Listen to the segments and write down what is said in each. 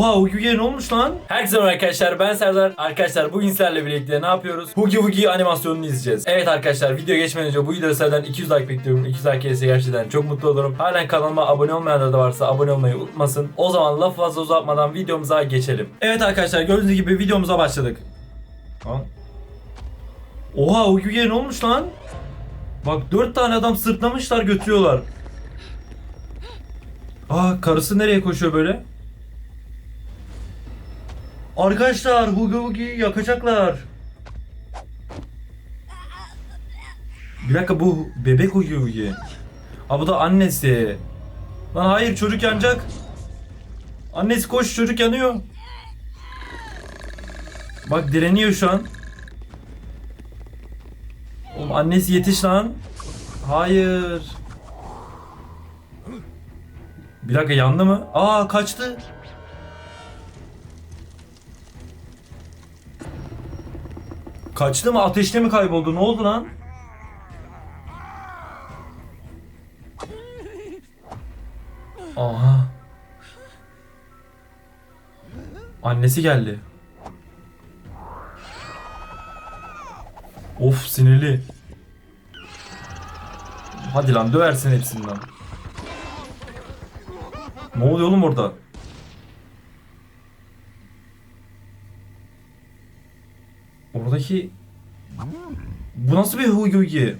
Oha Hugi ne olmuş lan? Herkese merhaba arkadaşlar ben Serdar. Arkadaşlar bugün sizlerle birlikte ne yapıyoruz? Hugi Hugi animasyonunu izleyeceğiz. Evet arkadaşlar video geçmeden önce bu videoda sizlerden 200 like bekliyorum. 200 like gelirse gerçekten çok mutlu olurum. Halen kanalıma abone olmayanlar da varsa abone olmayı unutmasın. O zaman laf fazla uzatmadan videomuza geçelim. Evet arkadaşlar gördüğünüz gibi videomuza başladık. Lan. Oha Hugi ne olmuş lan? Bak 4 tane adam sırtlamışlar götürüyorlar. Aa karısı nereye koşuyor böyle? Arkadaşlar Hugi Hugi yakacaklar. Bir dakika bu bebek Hugi Hugi. Aa bu da annesi. Lan hayır çocuk yanacak. Annesi koş çocuk yanıyor. Bak direniyor şu an. Oğlum annesi yetiş lan. Hayır. Bir dakika yandı mı? Aa kaçtı. Kaçtı mı? Ateşte mi kayboldu? Ne oldu lan? Aha. Annesi geldi. Of sinirli. Hadi lan döversin hepsinden. Ne oluyor oğlum orada? Oradaki... Bu nasıl bir Hugi?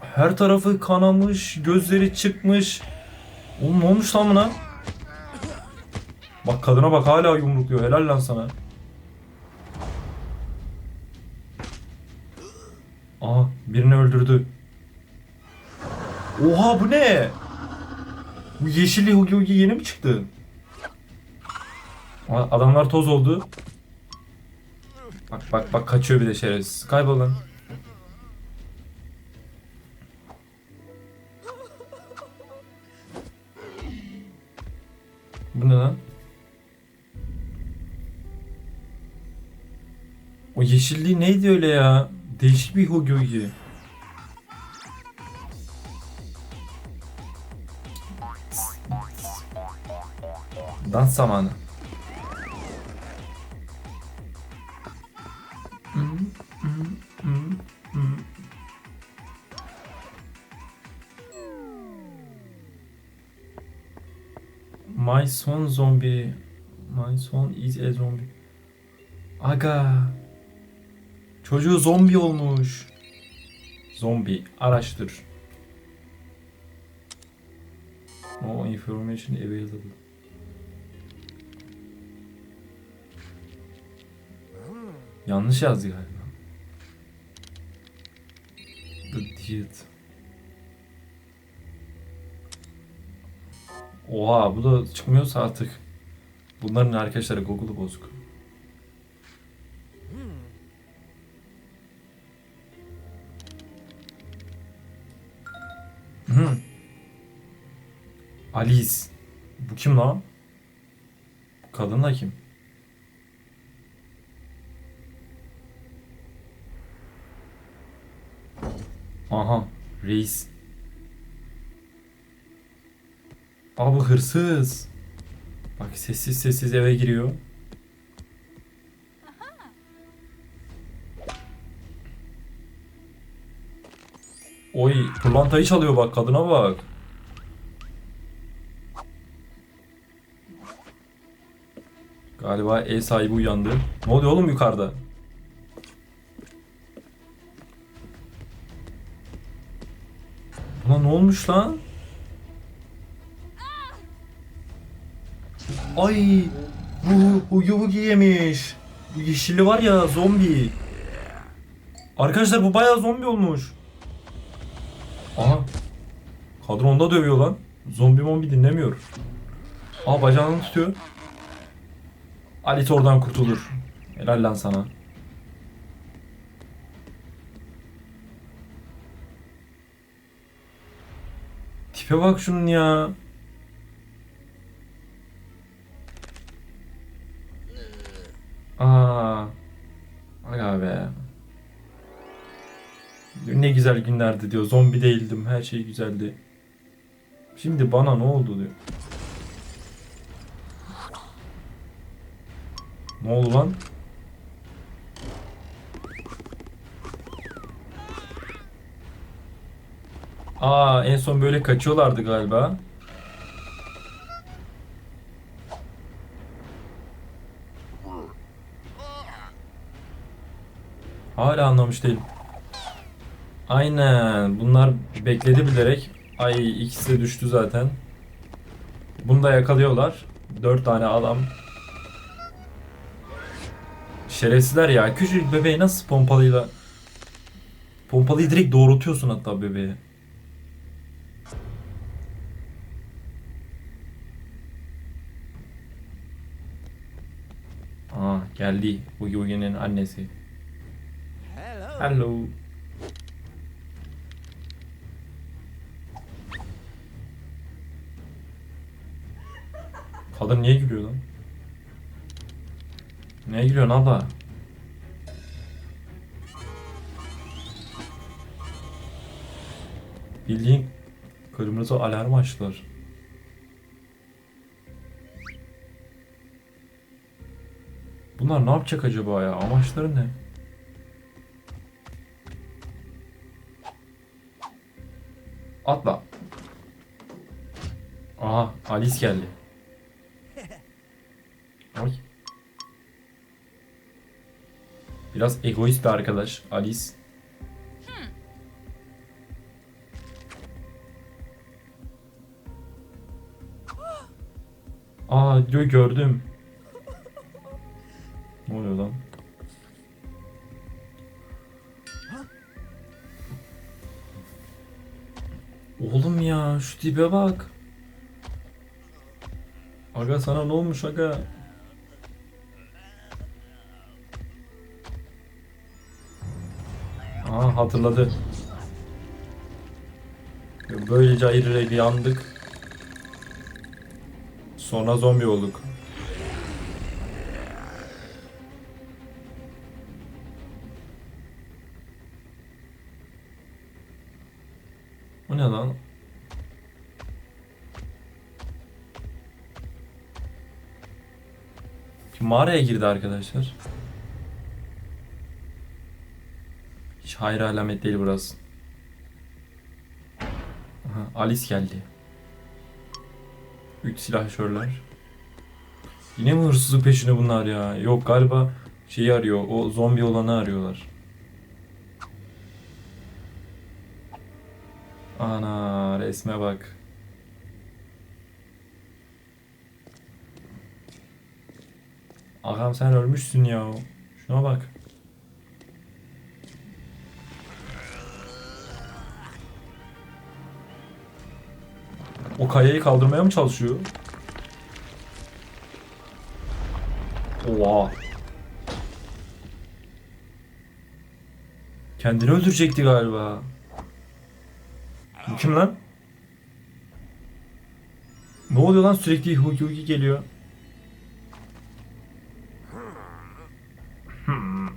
Her tarafı kanamış, gözleri çıkmış. Oğlum ne olmuş lan buna? Bak kadına bak hala yumrukluyor. Helal lan sana. Aa birini öldürdü. Oha bu ne? Bu Hugi Hugi yeni mi çıktı? Adamlar toz oldu. Bak bak bak kaçıyor bir de şerefsiz. Kaybol. Bu ne lan? O yeşilliği neydi öyle ya? Değişik bir Hugi. Dans zamanı. My son zombie. My son is a zombie. Aga. Çocuğu zombi olmuş. Zombi. Araştır. No information available. Yanlış yazdı galiba. The Deed. Oha bu da çıkmıyorsa artık. Bunların arkadaşları Google'u bozuk. Hı. Alice. Bu kim lan? Kadın da kim? Aha, reis. Aa bu hırsız. Bak sessiz sessiz eve giriyor. Oy, pırlantayı çalıyor bak kadına bak. Galiba ev sahibi uyandı. Ne oluyor oğlum yukarıda? Buna ne olmuş lan? Ay bu Hugi Hugi yemiş. Bu yeşilli var ya zombi. Arkadaşlar bu bayağı zombi olmuş. Aha. Kadın onda dövüyor lan. Zombi mombi dinlemiyor. Aa bacağını tutuyor. Alit oradan kurtulur. Helal lan sana. Tipe bak şunun ya. Aa. Aga be. Ne güzel günlerdi diyor. Zombi değildim. Her şey güzeldi. Şimdi bana ne oldu diyor. Ne oldu lan? Aa en son böyle kaçıyorlardı galiba. Hala anlamış değilim. Aynen. Bunlar bekledi bilerek. Ay ikisi de düştü zaten. Bunu da yakalıyorlar. Dört tane adam. Şerefsizler ya. Küçücük bebeği nasıl pompalıyla... Pompalıyı direkt doğrultuyorsun hatta bebeğe. Aa geldi. Boogie Boogie'nin annesi. Hello. Hello. Kadın niye gülüyor lan? Neye gülüyorsun abla? Bildiğin kırmızı alarm açtılar. Bunlar ne yapacak acaba ya? Amaçları ne? Atla. Aha Alice geldi. Ay. Biraz egoist bir arkadaş Alice. Aa diyor gördüm. Ne oluyor lan? Oğlum ya şu tipe bak. Aga sana ne olmuş aga? Aa hatırladı. Böylece ayrı yandık. Sonra zombi olduk. Bu ne lan? Şimdi mağaraya girdi arkadaşlar. Hiç hayır alamet değil burası. Aha, Alice geldi. Üç silahşörler. Yine mi hırsızlık peşinde bunlar ya? Yok galiba şeyi arıyor. O zombi olanı arıyorlar. Ana resme bak. Ağam sen ölmüşsün ya. Şuna bak. O kayayı kaldırmaya mı çalışıyor? Oha. Kendini öldürecekti galiba. Bu kim lan? Ne oluyor lan sürekli huki huki geliyor. Hmm.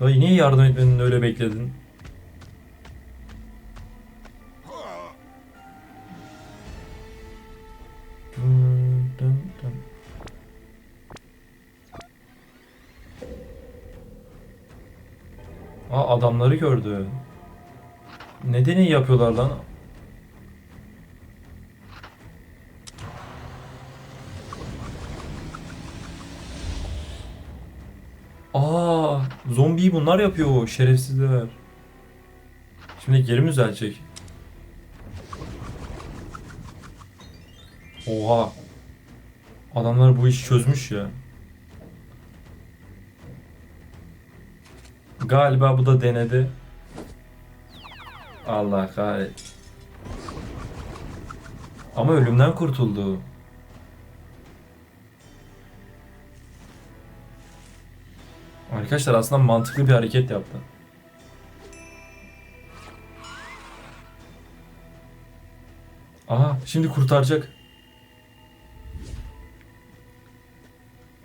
Dayı niye yardım etmedin öyle bekledin? Aa adamları gördü. Ne deney yapıyorlar lan? Aa, zombiyi bunlar yapıyor şerefsizler. Şimdi geri mi düzelecek? Oha. Adamlar bu işi çözmüş ya. Galiba bu da denedi. Allah kahret. Ama ölümden kurtuldu. Arkadaşlar aslında mantıklı bir hareket yaptı. Aha şimdi kurtaracak.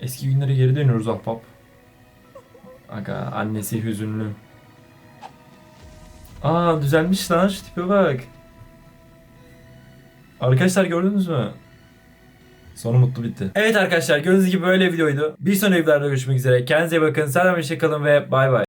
Eski günlere geri dönüyoruz ahbap. Aga annesi hüzünlü. Aa düzelmiş lan şu tipe bak. Arkadaşlar gördünüz mü? Sonu mutlu bitti. Evet arkadaşlar gördüğünüz gibi böyle videoydu. Bir sonraki videoda görüşmek üzere. Kendinize iyi bakın. Selam hoşçakalın ve bay bay.